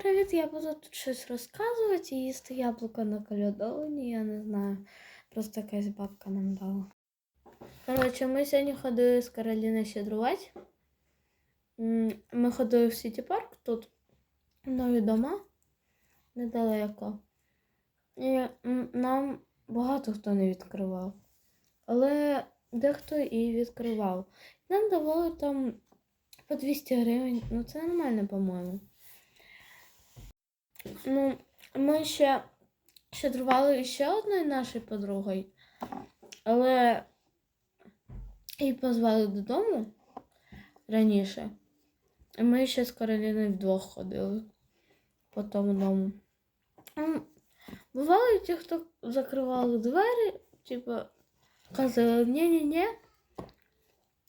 Привіт! Я буду тут щось розказувати і їсти яблуко на кольодовані, я не знаю. Просто якась бабка нам дала. Коротше, ми сьогодні ходили з Кароліною щедрувати. Ми ходили в Сіті Парк тут нові дома недалеко. І нам багато хто не відкривав. Але дехто і відкривав. Нам давали там по 200 гривень. Ну це нормально, по-моєму. Ну, ми ще щедрували ще одною нашою подругою, але її позвали додому раніше. І ми ще з Кароліною вдвох ходили по тому дому. Бували ті, хто закривали двері, типу, казали ні-ні-ні,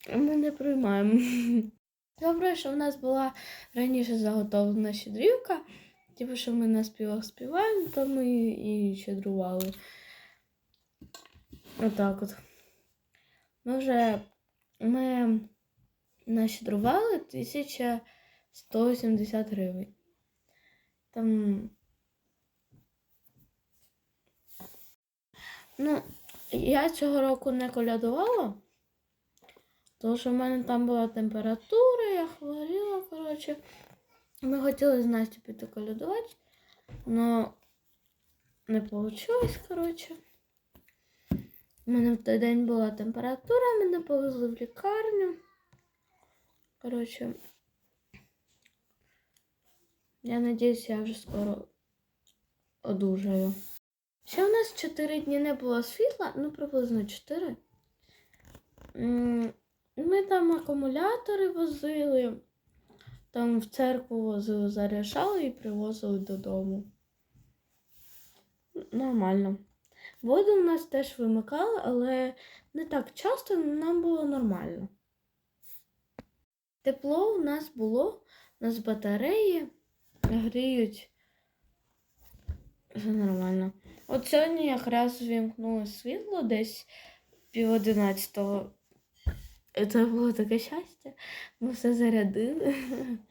ми не приймаємо. Добре, що в нас була раніше заготовлена щедрівка. Типу, що ми на співах співаємо, то ми і щедрували. Отак от. Ми вже ми нащедрували 1170 гривень. Там. Ну, я цього року не колядувала, тому що в мене там була температура, я хворіла, коротше. Ми хотіли з Настю піти колядувати, але не вийшло, коротше. У мене в той день була температура, мене повезли в лікарню. Коротше, я надіюсь, я вже скоро одужаю. Ще у нас 4 дні не було світла, ну приблизно 4. Ми там акумулятори возили. Там в церкву возили, заряджали і привозили додому. Нормально. Воду у нас теж вимикали, але не так часто нам було нормально. Тепло у нас було, у нас батареї гріють. Все нормально. От сьогодні якраз вімкнули світло десь пів одинадцятого. Це було таке щастя. Ми все зарядили.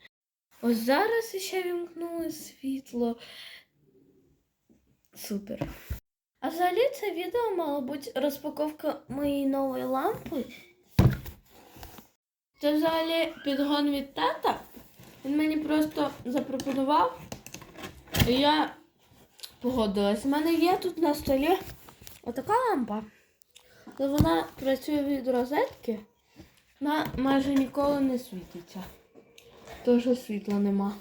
Ось зараз ще вімкнули світло. Супер. А взагалі це відео мало бути розпаковка моєї нової лампи. Це взагалі підгон від тата. Він мені просто запропонував. І я погодилась. У мене є тут на столі отака лампа. Але вона працює від розетки. Вона майже ніколи не світиться. Тому світла нема.